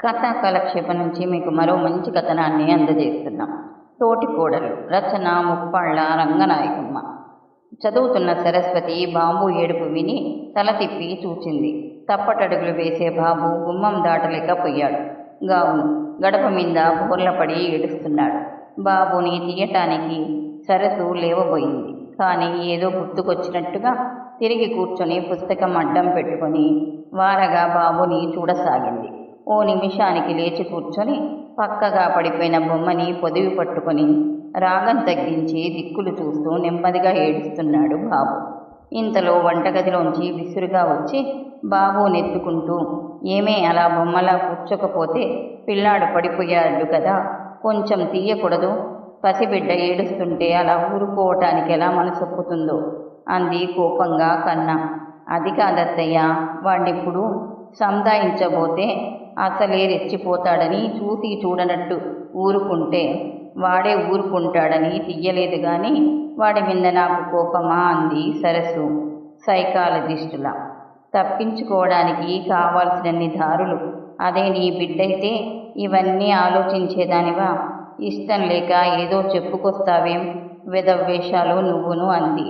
కథా కాలక్షేపం నుంచి మీకు మరో మంచి కథనాన్ని అందజేస్తున్నాం. తోటి కోడలు రచన ముప్పాళ్ళ రంగనాయకమ్మ. చదువుతున్న సరస్వతి బాబు ఏడుపు విని తల తిప్పి చూచింది. తప్పటడుగులు వేసే బాబు గుమ్మం దాటలేకపోయాడు. గావును గడప మీద బోర్లపడి ఏడుస్తున్నాడు. బాబుని తీయటానికి సరస్సు లేవబోయింది. కానీ ఏదో గుర్తుకొచ్చినట్టుగా తిరిగి కూర్చొని పుస్తకం అడ్డం పెట్టుకొని వారగా బాబుని చూడసాగింది. ఓ నిమిషానికి లేచి కూర్చొని పక్కగా పడిపోయిన బొమ్మని పొదివి పట్టుకొని రాగం తగ్గించి దిక్కులు చూస్తూ నెమ్మదిగా ఏడుస్తున్నాడు బాబు. ఇంతలో వంటగదిలోంచి విసురుగా వచ్చి బాబు నెత్తుకుంటూ ఏమే అలా బొమ్మలా కూర్చోకపోతే పిల్లాడు పడిపోయాడు కదా కొంచెం తీయకూడదు పసిబిడ్డ ఏడుస్తుంటే అలా ఊరుకోవటానికి ఎలా మనసొప్పుతుందో అంది కోపంగా కన్నా. అది కాదత్తయ్య వాడిప్పుడు సంధాయించబోతే అసలే రెచ్చిపోతాడని చూసి చూడనట్టు ఊరుకుంటే వాడే ఊరుకుంటాడని తీయలేదు కానీ వాడి మీద నాకు కోపమా అంది సరస్సు సైకాలజిస్టుల. తప్పించుకోవడానికి కావాల్సినన్ని దారులు. అదే నీ బిడ్డైతే ఇవన్నీ ఆలోచించేదానివా? ఇష్టం లేక ఏదో చెప్పుకొస్తావేం విధవేషాలు నువ్వును అంది.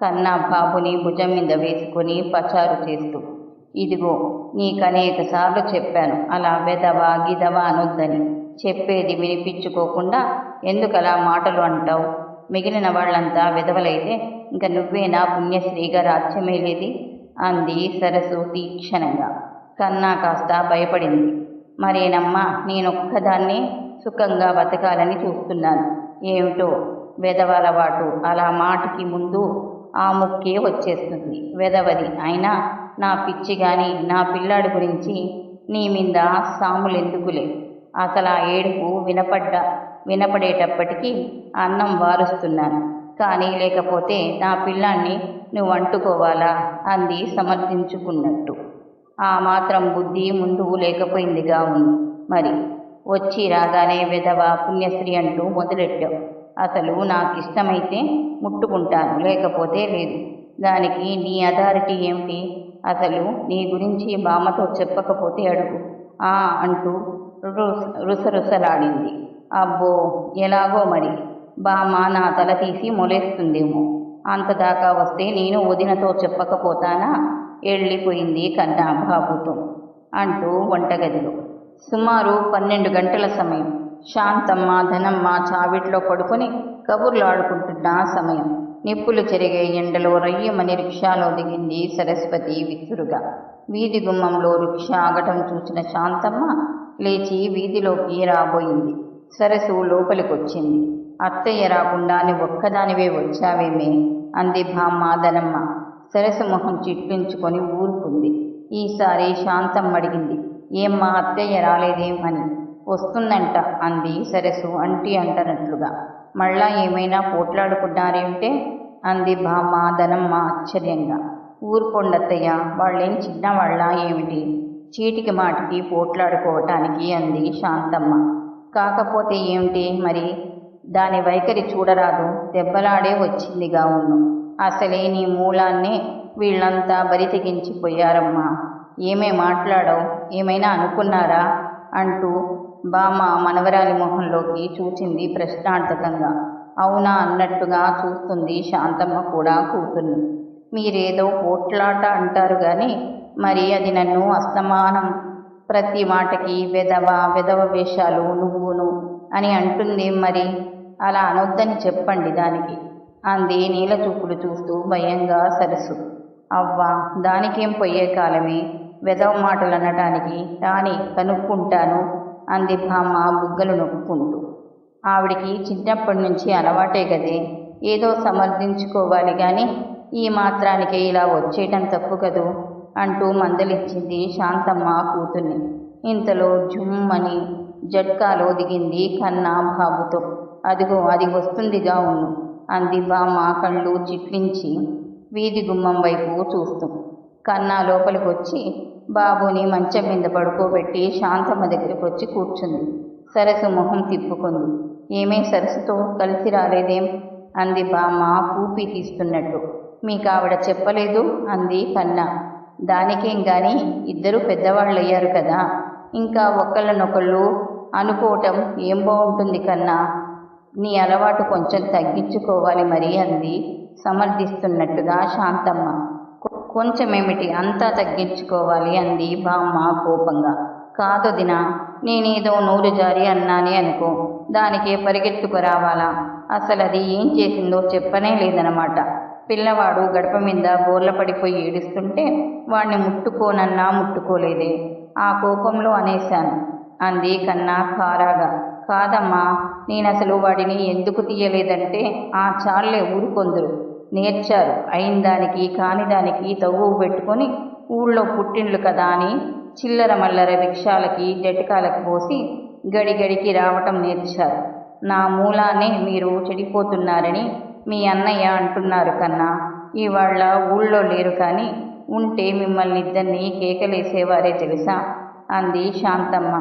కన్నా బాబుని భుజం మీద వేసుకొని పచారు చేస్తూ. ఇదిగో నీకనేక సార్లు చెప్పాను. అలా వెదవా గిదవా అనొద్దని. చెప్పేది వినిపించుకోకుండా ఎందుకలా మాటలు అంటావు? మిగిలిన వాళ్ళంతా విధవలైతే ఇంక నువ్వేనా పుణ్యశ్రీగా రాజ్యమేలేది? అంది సరస్సు తీక్షణంగా. కన్నా కాస్త భయపడింది. మరేనమ్మా నేనొక్కదాన్ని సుఖంగా బతకాలని చూస్తున్నాను. ఏమిటో? వెదవలవాటు అలా మాటికి ముందు ఆ ముక్కే వచ్చేస్తుంది. వెదవది అయినా నా పిచ్చి గాని నా పిల్లాడి గురించి నీ మీద సాములెందుకులే? అసలు ఆ ఏడుపు వినపడ్డ వినపడేటప్పటికీ అన్నం వారుస్తున్నాను. కానీ లేకపోతే నా పిల్లాన్ని నువ్వు అంటుకోవాలా అంది సమర్థించుకున్నట్టు. ఆ మాత్రం బుద్ధి ముందు లేకపోయిందిగా ఉంది. మరి వచ్చి రాగానే విధవ పుణ్యశ్రీ అంటూ మొదలెట్టావు. అసలు నాకు ఇష్టమైతే ముట్టుకుంటాను లేకపోతే లేదు. దానికి నీ అథారిటీ ఏమిటి? అసలు నీ గురించి బామ్మతో చెప్పకపోతే అడుగు. ఆ అంటూ రుసరుసలాడింది. అబ్బో ఎలాగో మరి. బామ్మ నా తల తీసి మొలేస్తుందేమో. అంతదాకా వస్తే నేను వదినతో చెప్పకపోతానా? వెళ్ళిపోయింది కన్నా బాబుతో అంటూ వంటగదిలో. సుమారు పన్నెండు గంటల సమయం. శాంతమ్మ ధనమ్మ చావిట్లో పడుకొని కబుర్లాడుకుంటున్న సమయం. నిప్పులు చెరిగే ఎండలో రయ్యమని రిక్షాలో దిగింది సరస్వతి విసురుగా వీధి గుమ్మంలో రిక్షా ఆగటం చూసిన శాంతమ్మ లేచి వీధిలోకి రాబోయింది. సరస్సు లోపలికొచ్చింది. అత్తయ్య రాకుండా ఒక్కదానివే వచ్చావేమే అంది బామ్మ ధనమ్మ సరస్సు మొహం చిట్లించుకొని ఊరుకుంది. ఈసారి శాంతమ్మ అడిగింది. ఏమ్మా అత్తయ్య రాలేదేమని. వస్తుందంట అంది సరస్సు అంటి అంటనట్లుగా. మళ్ళా ఏమైనా పోట్లాడుకున్నారేమిటే అంది బామ్మ ధనమ్మ ఆశ్చర్యంగా. ఊరుకొండత్తయ్య వాళ్ళేం చిన్నవాళ్ళ ఏమిటి? చీటికి మాటికి పోట్లాడుకోవటానికి అంది శాంతమ్మ. కాకపోతే ఏమిటి మరి? దాని వైఖరి చూడరాదు దెబ్బలాడే వచ్చిందిగా ఉన్ను అసలే నీ మూలాన్నే వీళ్ళంతా బరితెగించిపోయారమ్మా ఏమే మాట్లాడవు? ఏమైనా అనుకున్నారా? అంటూ బామ్మ మనవరాలి మొహంలోకి చూసింది ప్రశ్నార్థకంగా. అవునా అన్నట్టుగా చూస్తుంది శాంతమ్మ కూడా కూతుర్ని. మీరేదో పోట్లాట అంటారు కానీ మరి అది నన్ను అస్తమానం. ప్రతి మాటకి వెదవ వెదవ వేషాలు నువ్వును అని అంటుంది మరి? అలా అనొద్దని చెప్పండి దానికి. అంది నీల చూపులు చూస్తూ భయంగా సరస్సు. అవ్వా దానికేం పోయే కాలమే? వెదవ మాటలు అనటానికి రాని కనుక్కుంటాను అంది బామ్మ బుగ్గలు నొక్కుంటూ. ఆవిడికి చిన్నప్పటి నుంచి అలవాటే కదే ఏదో సమర్థించుకోవాలి కానీ ఈ మాత్రానికే ఇలా వచ్చేయటం తప్పు కదూ? అంటూ మందలిచ్చింది శాంతమ్మ కూతుర్ని. ఇంతలో జుమ్మని జట్కాలో దిగింది కన్నా బాబుతో అదిగో అది వస్తుందిగా ఉండు అంది బామ్మ కళ్ళు చిట్లించి వీధి గుమ్మం వైపు చూస్తూ. కన్నా లోపలికొచ్చి బాబుని మంచం మీద పడుకోబెట్టి శాంతమ్మ దగ్గరికి వచ్చి కూర్చుంది. సరస్సు మొహం తిప్పుకుంది. ఏమే సరస్సుతో కలిసి రాలేదేం? అంది బామ్మ పూపి తీస్తున్నట్టు మీకు ఆవిడ చెప్పలేదు? అంది కన్నా. దానికేం గాని ఇద్దరు పెద్దవాళ్ళయ్యారు కదా. ఇంకా ఒకళ్ళనొకళ్ళు అనుకోవటం ఏం బాగుంటుంది కన్నా. నీ అలవాటు కొంచెం తగ్గించుకోవాలి మరి అంది సమర్థిస్తున్నట్టుగా శాంతమ్మ. కొంచెమేమిటి అంతా తగ్గించుకోవాలి అంది బామ్మ కోపంగా. కాదు దినా నేనేదో నోరు జారి అన్నానే అనుకో. దానికే పరిగెత్తుకు రావాలా? అసలు అది ఏం చేసిందో చెప్పనే లేదనమాట పిల్లవాడు గడప మీద బోర్ల పడిపోయి ఏడుస్తుంటే వాణ్ణి ముట్టుకోనన్నా ముట్టుకోలేదే. ఆ కోపంలో అనేశాను. అంది కన్నా కారాగా. కాదమ్మా నేనసలు వాడిని ఎందుకు తీయలేదంటే ఆ చాలే ఊరుకొందరు. నేర్చారు. అయిన దానికి కాని దానికి తవ్వు పెట్టుకొని ఊళ్ళో పుట్టిండ్లు కదా అని చిల్లర మల్లర రిక్షాలకి జటకాలకు పోసి గడిగడికి రావటం నేర్చారు. నా మూలానే మీరు చెడిపోతున్నారని మీ అన్నయ్య అంటున్నారు కన్నా. ఇవాళ ఊళ్ళో లేరు కానీ ఉంటే మిమ్మల్ని ఇద్దరిని కేకలేసేవారే తెలుసా? అంది శాంతమ్మ.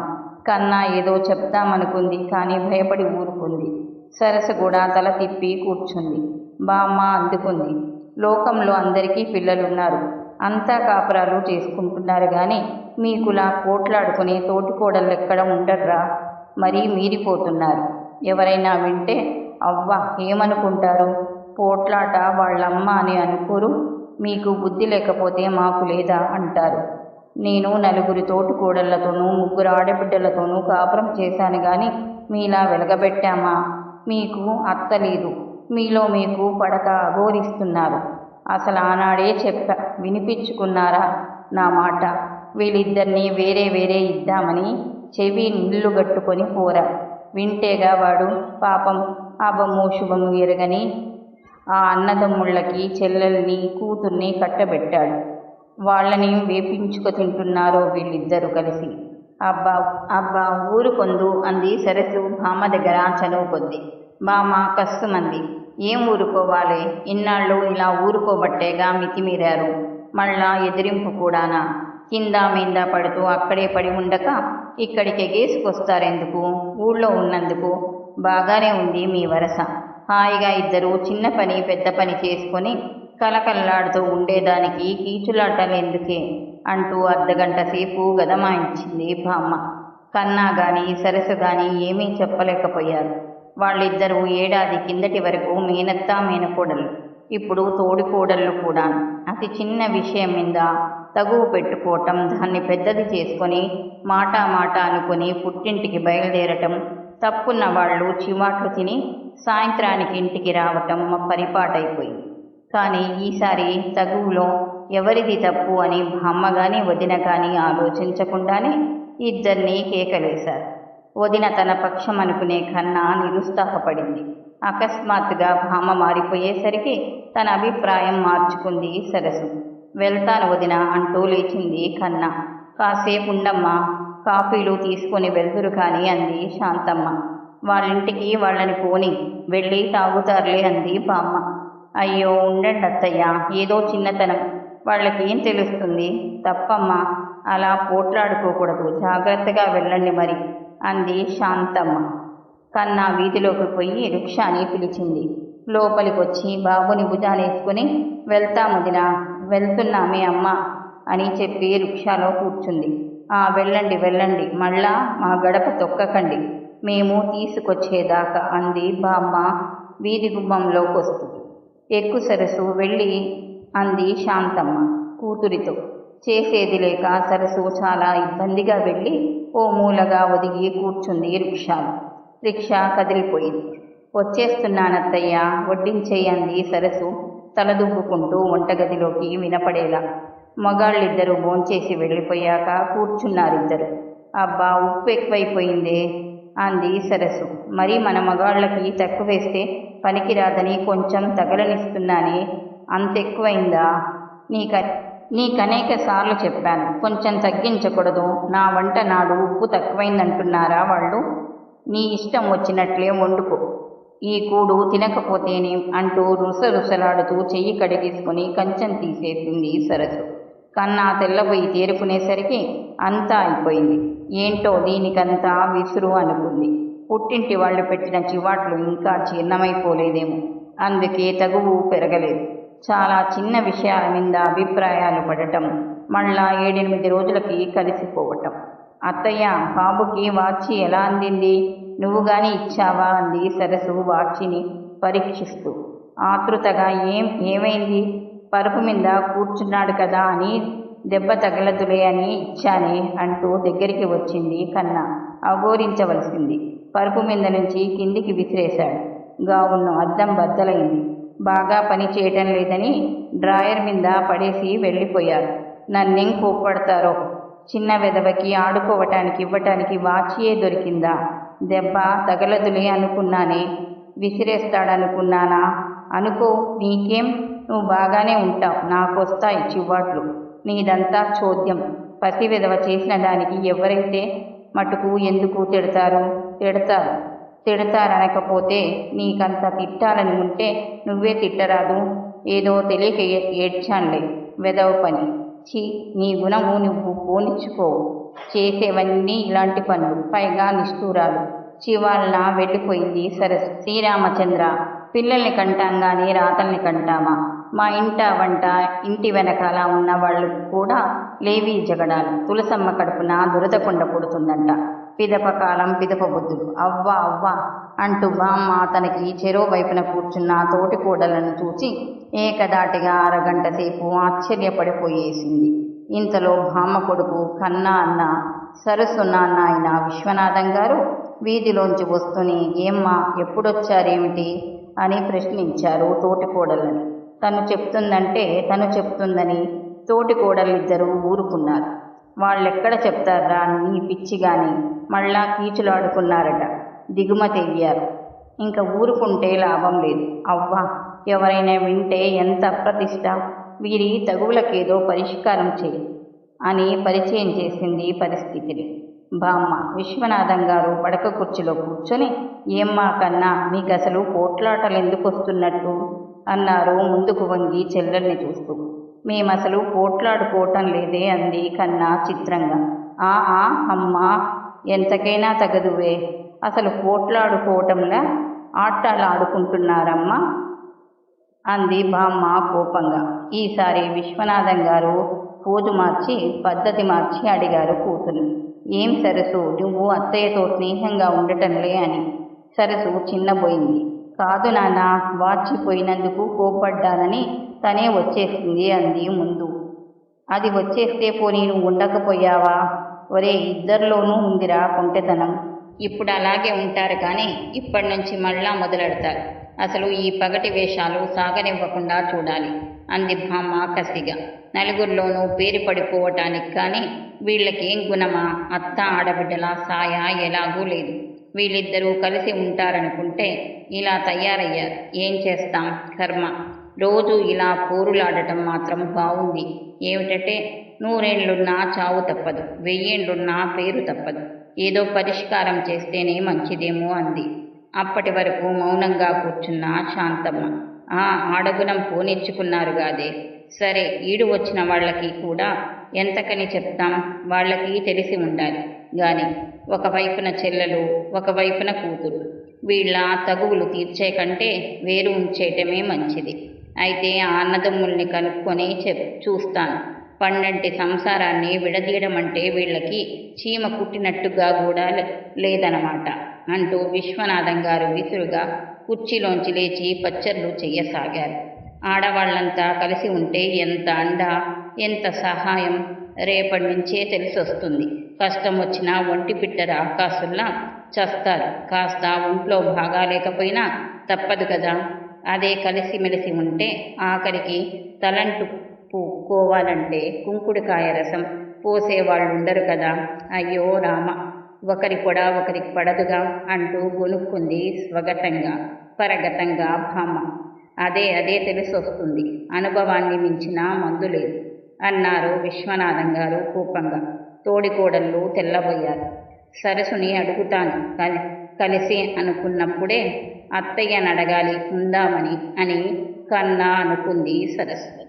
కన్నా ఏదో చెప్తామనుకుంది కానీ భయపడి ఊరుకుంది. సరస కూడా తల తిప్పి కూర్చుంది. బామ్మ అందుకుంది. లోకంలో అందరికీ పిల్లలున్నారు. అంతా కాపురాలు చేసుకుంటున్నారు కానీ మీకులా కోట్లాడుకునే తోటికోడళ్ళు ఎక్కడ ఉండర్రా? మరీ మీరిపోతున్నారు. ఎవరైనా వింటే అవ్వ ఏమనుకుంటారు? పోట్లాట వాళ్ళమ్మ అని అనుకోరు. మీకు బుద్ధి లేకపోతే మాకు లేదా అంటారు. నేను నలుగురి తోటికోడళ్ళతోనూ ముగ్గురు ఆడబిడ్డలతోనూ కాపురం చేశాను కానీ మీలా వెలగబెట్టామా? మీకు అత్తలేదు మీలో మీకు పడక అఘోరిస్తున్నారు. అసలు ఆనాడే చెప్పా వినిపించుకున్నారా నా మాట? వీళ్ళిద్దరినీ వేరే వేరే ఇద్దామని చెవి నిల్లు గట్టుకొని పోరా. వింటేగా వాడు పాపం అభము శుభము ఎరగని ఆ అన్నదమ్ముళ్ళకి చెల్లెల్ని కూతుర్ని కట్టబెట్టాడు. వాళ్ళని వేపించుకు తింటున్నారో వీళ్ళిద్దరూ కలిసి. అబ్బా అబ్బా ఊరుకొందు అంది సరస్సు బామ్మ దగ్గర చనువు కొద్ది. బామ్మ కస్తుమంది. ఏం ఊరుకోవాలి? ఇన్నాళ్ళు ఇలా ఊరుకోబట్టేగా మితిమీరారు. మళ్ళా ఎదిరింపు కూడానా? కింద మీద పడుతూ అక్కడే పడి ఉండక ఇక్కడికి గేసుకొస్తారెందుకు? ఊళ్ళో ఉన్నందుకు? బాగానే ఉంది మీ వరస. హాయిగా ఇద్దరు చిన్న పని పెద్ద పని చేసుకొని కలకల్లాడుతూ ఉండేదానికి కీచులాటలెందుకే? అంటూ అర్ధగంట సేపు గదమాయించింది బామ్మ. కన్నా గాని సరస్సు గాని ఏమీ చెప్పలేకపోయారు. వాళ్ళిద్దరూ ఏడాది కిందటి వరకు మేనత్తా మేనకోడలు ఇప్పుడు తోడికోడళ్ళు కూడా. అతి చిన్న విషయం మీద తగువ పెట్టుకోవటం దాన్ని పెద్దది చేసుకొని మాటా మాట అనుకొని పుట్టింటికి బయలుదేరటం తప్పున్న వాళ్ళు చివాట్లు తిని సాయంత్రానికి ఇంటికి రావటం మా పరిపాటైపోయింది కానీ ఈసారి తగువులో ఎవరిది తప్పు అని బామ్మ వదిన కానీ ఆలోచించకుండానే ఇద్దరినీ కేకలేశారు. వదిన తన పక్షం అనుకునే కన్నా నిరుత్సాహపడింది. అకస్మాత్తుగా భామ మారిపోయేసరికి తన అభిప్రాయం మార్చుకుంది సరసు. వెళ్తాను వదిన అంటూ లేచింది కన్నా కాసేపు ఉండమ్మా కాఫీలు తీసుకొని వెళ్తురు కానీ అంది శాంతమ్మ. వాళ్ళింటికి వాళ్ళని పోని వెళ్ళి తాగుతారులే అంది బామ్మ. అయ్యో ఉండండి అత్తయ్య ఏదో చిన్నతనం. వాళ్ళకి ఏం తెలుస్తుంది? తప్పమ్మా అలా పోట్లాడుకోకూడదు జాగ్రత్తగా వెళ్ళండి మరి. అంది శాంతమ్మ. కన్నా వీధిలోకి పోయి రిక్షాని పిలిచింది. లోపలికొచ్చి బాబుని భుజానేసుకుని వెళ్తాముదినా వెళ్తున్నామే అమ్మ అని చెప్పి రిక్షాలో కూర్చుంది. ఆ వెళ్ళండి వెళ్ళండి మళ్ళా మా గడప తొక్కకండి మేము తీసుకొచ్చేదాకా అంది బామ్మ వీధి గుమ్మంలోకి వస్తూ ఎక్కు సరస్సు వెళ్ళి అంది శాంతమ్మ కూతురితో. చేసేది లేక సరస్సు చాలా ఇబ్బందిగా వెళ్ళి ఓ మూలగా ఒదిగి కూర్చుంది రిక్షాలో. రిక్షా కదిలిపోయింది. వచ్చేస్తున్నానత్తయ్య వడ్డించేయంది సరస్సు తలదుబ్బుకుంటూ వంటగదిలోకి వినపడేలా. మగాళ్ళిద్దరూ భోంచేసి వెళ్ళిపోయాక కూర్చున్నారిద్దరు. అబ్బా ఉప్పు ఎక్కువైపోయిందే అంది సరస్సు మరి మన మగాళ్ళకి తక్కువేస్తే పనికిరాదని కొంచెం తగలనిస్తున్నానే అంతెక్కువైందా? నీక నీకనేక సార్లు చెప్పాను. కొంచెం తగ్గించకూడదు. నా వంట నాడు ఉప్పు తక్కువైందంటున్నారా వాళ్ళు? నీ ఇష్టం వచ్చినట్లే వండుకో. ఈ కూడు తినకపోతేనేం అంటూ రుసరుసలాడుతూ చెయ్యి కడిగేసుకుని కంచెం తీసేసింది సరస్సు కన్నా తెల్లబోయి తేరుకునేసరికి అంతా అయిపోయింది. ఏంటో దీనికంతా విసురు అనుకుంది. పుట్టింటి వాళ్ళు పెట్టిన చివాట్లు ఇంకా జీర్ణమైపోలేదేమో. అందుకే తగువు పెరగలేదు. చాలా చిన్న విషయాల మీద అభిప్రాయాలు పడటం మళ్ళా ఏడెనిమిది రోజులకి కలిసిపోవటం. అత్తయ్య బాబుకి వాచి ఎలా అందింది? నువ్వు గాని ఇచ్చావా? అంది సరసు వాచిని పరీక్షిస్తూ. ఆతృతగా ఏం ఏమైంది? పరుపు మీద కూర్చున్నాడు కదా అని దెబ్బ తగలదులే అని ఇచ్చానే అంటూ దగ్గరికి వచ్చింది కన్నా. అఘోరించవలసింది పరుపు మీద నుంచి కిందికి విసిరేశాడు. గావును అద్దం బద్దలైంది. బాగా పని చేయటం లేదని డ్రాయర్ మీద పడేసి వెళ్ళిపోయారు. నన్నేం కోప్పడతారో? చిన్న వెదవకి ఆడుకోవటానికి ఇవ్వటానికి వాచియే దొరికిందా? దెబ్బ తగలదులే అనుకున్నానే. విసిరేస్తాడనుకున్నానా? అనుకో నీకేం? నువ్వు బాగానే ఉంటావు. నాకొస్తాయి చివాట్లు నీదంతా చోద్యం. పసి విధవ చేసిన దానికి ఎవరైతే మటుకు ఎందుకు తిడతారు? తిడతారు. తిడతారనకపోతే నీకంత తిట్టాలని ఉంటే నువ్వే తిట్టరాదు. ఏదో తెలియక ఏ- ఏడ్చానులే. వెదవ పని. ఛీ నీ గుణము నువ్వు పోనిచ్చుకోవు చేసేవన్నీ ఇలాంటి పనులు. పైగా నిష్ఠూరాలు. చివాళ్ళ వెళ్ళిపోయింది సరస్. శ్రీరామచంద్ర. పిల్లల్ని కంటాం కానీ రాతల్ని కంటామా? మా ఇంట వంట ఇంటి వెనకాల ఉన్న వాళ్ళు కూడా లేవి జగడాలు. తులసమ్మ కడుపున దురదకొండ పుడుతుందంట పిదప కాలం పిదప బుద్ధుడు అవ్వ అవ్వ అంటూ బామ్మ తనకి చెరువు వైపున కూర్చున్న తోటి కోడలను చూసి ఏకదాటిగా అరగంట సేపు ఆశ్చర్యపడిపోయేసింది. ఇంతలో బామ్మ కొడుకు కన్నా అన్న సరస్సు నాన్న విశ్వనాథం గారు వీధిలోంచి వస్తూనే ఏమ్మా ఎప్పుడొచ్చారేమిటి? అని ప్రశ్నించారు తోటి కోడలని. తను చెప్తుందంటే తను చెప్తుందని. తోటి కోడలిద్దరూ ఊరుకున్నారు. వాళ్ళెక్కడ చెప్తారా నీ పిచ్చి కానీ మళ్ళా కీచులాడుకున్నారట దిగుమతి అయ్యారు. ఇంకా ఊరుకుంటే లాభం లేదు. అవ్వా ఎవరైనా వింటే ఎంత అప్రతిష్ట? వీరి తగువులకేదో పరిష్కారం చేయి అని పరిచయం చేసింది పరిస్థితిని. బామ్మ విశ్వనాథం గారు పడక కుర్చీలో కూర్చొని ఏమ్మా కన్నా మీకు అసలు పోట్లాటలు ఎందుకు వస్తున్నట్టు అన్నారు ముందుకు వంగి చెల్లెల్ని చూస్తూ. మేమసలు పోట్లాడుకోవటం లేదే అంది కన్నా చిత్రంగా. ఆ ఆ అమ్మా ఎంతకైనా తగదువే. అసలు పోట్లాడుకోవటంలా ఆటలు ఆడుకుంటున్నారమ్మా అంది బామ్మ కోపంగా. ఈసారి విశ్వనాథం గారు పోజు మార్చి పద్ధతి మార్చి అడిగారు కూతురు ఏం సరసు? నువ్వు అత్తయ్యతో స్నేహంగా ఉండటంలే అని. సరసు చిన్నబోయింది. కాదు నాన్న వాచిపోయినందుకు కోపడ్డానని తనే వచ్చేసింది అంది ముందు. అది వచ్చేస్తే పోనీ నువ్వు ఉండకపోయావా? ఒరే ఇద్దరిలోనూ ఉందిరా కొంటెతనం. ఇప్పుడు అలాగే ఉంటారు కానీ ఇప్పటి నుంచి మళ్ళా మొదలెడతారు. అసలు ఈ పగటి వేషాలు సాగనివ్వకుండా చూడాలి అంది భామ కసిగా. నలుగురిలోనూ పేరు పడిపోవటానికి కానీ వీళ్ళకేం గుణమా? అత్త ఆడబిడ్డల సాయ ఎలాగూ లేదు. వీళ్ళిద్దరూ కలిసి ఉంటారనుకుంటే ఇలా తయారయ్యారు. ఏం చేస్తాం? కర్మ. రోజు ఇలా పోరులాడటం మాత్రం బాగుంది ఏమిటంటే నూరేళ్ళున్నా చావు తప్పదు. వెయ్యేండ్లున్నా పేరు తప్పదు. ఏదో పరిష్కారం చేస్తేనే మంచిదేమో అంది. అప్పటి వరకు మౌనంగా కూర్చున్న శాంతమ్మ. ఆ ఆడగుణం పోనిచ్చుకున్నారు గాదే. సరే ఈడు వచ్చిన వాళ్ళకి కూడా ఎంతకని చెప్తాం? వాళ్ళకి తెలిసి ఉండాలి. కానీ ఒకవైపున చెల్లెలు ఒకవైపున కూతురు. వీళ్ళ తగువులు తీర్చే కంటే వేరు ఉంచేయటమే మంచిది. అయితే ఆ అన్నదమ్ముల్ని కనుక్కొని చెప్ చూస్తాను. పండంటి సంసారాన్ని విడదీయడం అంటే వీళ్ళకి చీమ కుట్టినట్టుగా కూడా లే- లేదనమాట అంటూ విశ్వనాథం గారు విసురుగా కుర్చీలోంచి లేచి పచ్చర్లు చెయ్యసాగారు. ఆడవాళ్ళంతా కలిసి ఉంటే ఎంత అండ ఎంత సహాయం రేపటి నుంచే తెలిసొస్తుంది. కష్టం వచ్చినా ఒంటి పిట్టర ఆకాశంలా చస్తారు. కాస్త ఒంట్లో బాగాలేకపోయినా తప్పదు కదా? అదే కలిసిమెలిసి ఉంటే ఆఖరికి తలంటు పూకోవాలంటే కుంకుడుకాయ రసం పోసేవాళ్ళు ఉండరు కదా? అయ్యో రామ ఒకరి కూడా ఒకరికి పడదుగా అంటూ గొనుక్కుంది స్వగతంగా పరగతంగా భామ. అదే అదే తెలిసొస్తుంది. అనుభవాన్ని మించిన మందు లేదు. అన్నారు విశ్వనాథం గారు కోపంగా. తోడికోడళ్ళు తెల్లబోయారు. సరసుని అడుగుతాను కలి కలిసి అనుకున్నప్పుడే అత్తయ్యనడగాలి ఉందామని అని కన్నా అనుకుంది సరస్వతి.